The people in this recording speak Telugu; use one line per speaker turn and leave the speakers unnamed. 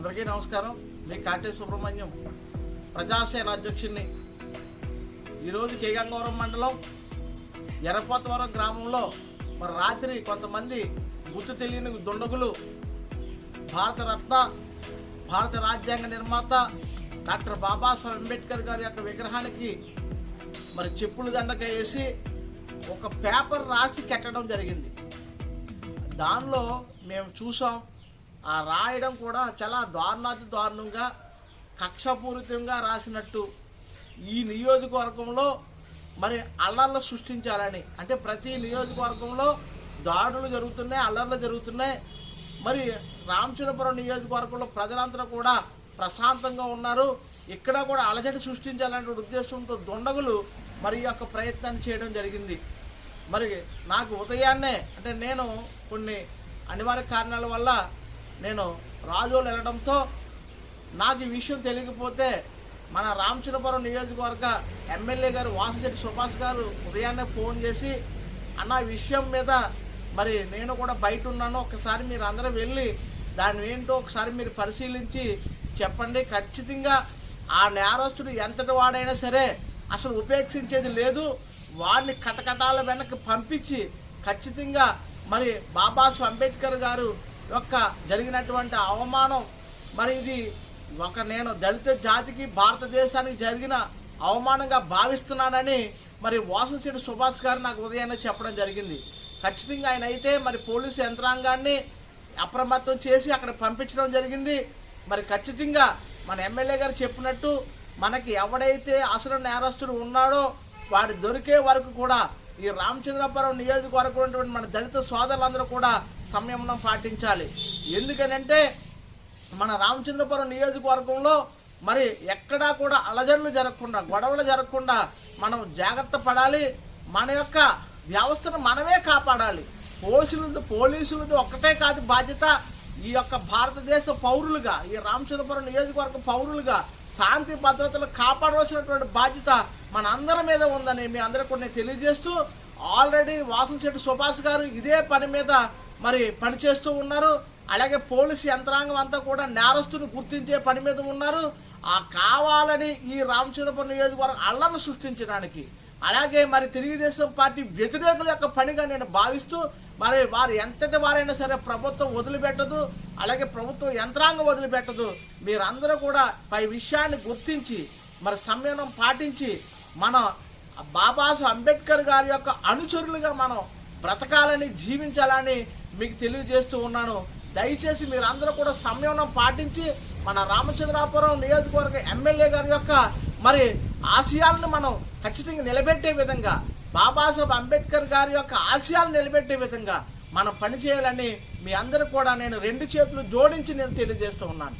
అందరికీ నమస్కారం. మీ కాటే సుబ్రహ్మణ్యం ప్రజాసేన అధ్యక్షుడిని ఈరోజు కేగంగవరం మండలం ఎర్రపోతవరం గ్రామంలో మరి రాత్రి కొంతమంది గుర్తు తెలియని దుండగులు భారత రత్న భారత రాజ్యాంగ నిర్మాత డాక్టర్ బాబాసాహెబ్ అంబేద్కర్ గారి యొక్క విగ్రహానికి మరి చెప్పులు దండక వేసి ఒక పేపర్ రాసి కట్టడం జరిగింది. దానిలో మేము చూసాం ఆ రాయడం కూడా చాలా దారుణాతి దారుణంగా కక్షపూరితంగా రాసినట్టు. ఈ నియోజకవర్గంలో మరి అల్లర్లు సృష్టించాలని. అంటే ప్రతి నియోజకవర్గంలో దాడులు జరుగుతున్నాయి అల్లర్లు జరుగుతున్నాయి. మరి రామచంద్రపురం నియోజకవర్గంలో ప్రజలందరూ కూడా ప్రశాంతంగా ఉన్నారు. ఇక్కడ కూడా అలజడి సృష్టించాలనే ఉద్దేశంతో దుండగులు మరి ఈ యొక్క ప్రయత్నాన్ని చేయడం జరిగింది. మరి నాకు ఉదయాన్నే అంటే నేను కొన్ని అనివార్య కారణాల వల్ల నేను రాజోలు వెళ్ళడంతో నాకు ఈ విషయం తెలియకపోతే మన రామచంద్రపురం నియోజకవర్గ ఎమ్మెల్యే గారు వాసిశెట్టి సుభాష్ గారు ఉదయాన్నే ఫోన్ చేసి అన్న విషయం మీద మరి నేను కూడా బయట ఉన్నాను. ఒకసారి మీరు అందరూ వెళ్ళి దాని ఏంటో ఒకసారి మీరు పరిశీలించి చెప్పండి. ఖచ్చితంగా ఆ నేరస్తుడు ఎంతటి వాడైనా సరే అసలు ఉపేక్షించేది లేదు. వాడిని కటకటాల వెనక్కి పంపించి ఖచ్చితంగా మరి బాబాసాహెబ్ అంబేద్కర్ గారు యొక్క జరిగినటువంటి అవమానం. మరి ఇది ఒక నేను దళిత జాతికి భారతదేశానికి జరిగిన అవమానంగా భావిస్తున్నానని మరి వాసంశెట్టి సుభాష్ గారు నాకు ఉదయాన్నే చెప్పడం జరిగింది. ఖచ్చితంగా ఆయన అయితే మరి పోలీసు యంత్రాంగాన్ని అప్రమత్తం చేసి అక్కడ పంపించడం జరిగింది. మరి ఖచ్చితంగా మన ఎమ్మెల్యే గారు చెప్పినట్టు మనకి ఎవడైతే అసలు నేరస్తుడు ఉన్నాడో వాడు దొరికే వరకు కూడా ఈ రామచంద్రపురం నియోజకవర్గం ఉన్నటువంటి మన దళిత సోదరులందరూ కూడా సంయమనం పాటించాలి. ఎందుకనంటే మన రామచంద్రపురం నియోజకవర్గంలో మరి ఎక్కడా కూడా అలజడులు జరగకుండా గొడవలు జరగకుండా మనం జాగ్రత్త పడాలి. మన యొక్క వ్యవస్థను మనమే కాపాడాలి. పోలీసులతో పోలీసులతో ఒక్కటే కాదు బాధ్యత. ఈ యొక్క భారతదేశ పౌరులుగా ఈ రామచంద్రపురం నియోజకవర్గ పౌరులుగా శాంతి భద్రతలు కాపాడవలసినటువంటి బాధ్యత మన అందరి మీద ఉందని మీ అందరికీ కూడా నేను తెలియజేస్తూ ఆల్రెడీ వాసంశెట్టి సుభాష్ గారు ఇదే పని మీద మరి పనిచేస్తూ ఉన్నారు. అలాగే పోలీసు యంత్రాంగం అంతా కూడా నేరస్తుని గుర్తించే పని మీద ఉన్నారు. ఆ కావాలని ఈ రామచంద్రపురం నియోజకవర్గం అల్లర్ను సృష్టించడానికి. అలాగే మరి తెలుగుదేశం పార్టీ వ్యతిరేకుల యొక్క పనిగా నేను భావిస్తూ మరి వారు ఎంతటి వారైనా సరే ప్రభుత్వం వదిలిపెట్టదు అలాగే ప్రభుత్వం యంత్రాంగం వదిలిపెట్టదు. మీరందరూ కూడా పై విషయాన్ని గుర్తించి మరి సంయమనం పాటించి మన బాబాసాహెబ్ అంబేద్కర్ గారి యొక్క అనుచరులుగా మనం బ్రతకాలని జీవించాలని మీకు తెలియజేస్తూ ఉన్నాను. దయచేసి మీరందరూ కూడా సంయమనం పాటించి మన రామచంద్రాపురం నియోజకవర్గ ఎమ్మెల్యే గారి యొక్క మరి ఆశయాలను మనం ఖచ్చితంగా నిలబెట్టే విధంగా బాబాసాహెబ్ అంబేద్కర్ గారి యొక్క ఆశయాలను నిలబెట్టే విధంగా మనం పనిచేయాలని మీ అందరూ కూడా నేను రెండు చేతులు జోడించి నేను తెలియజేస్తూ ఉన్నాను.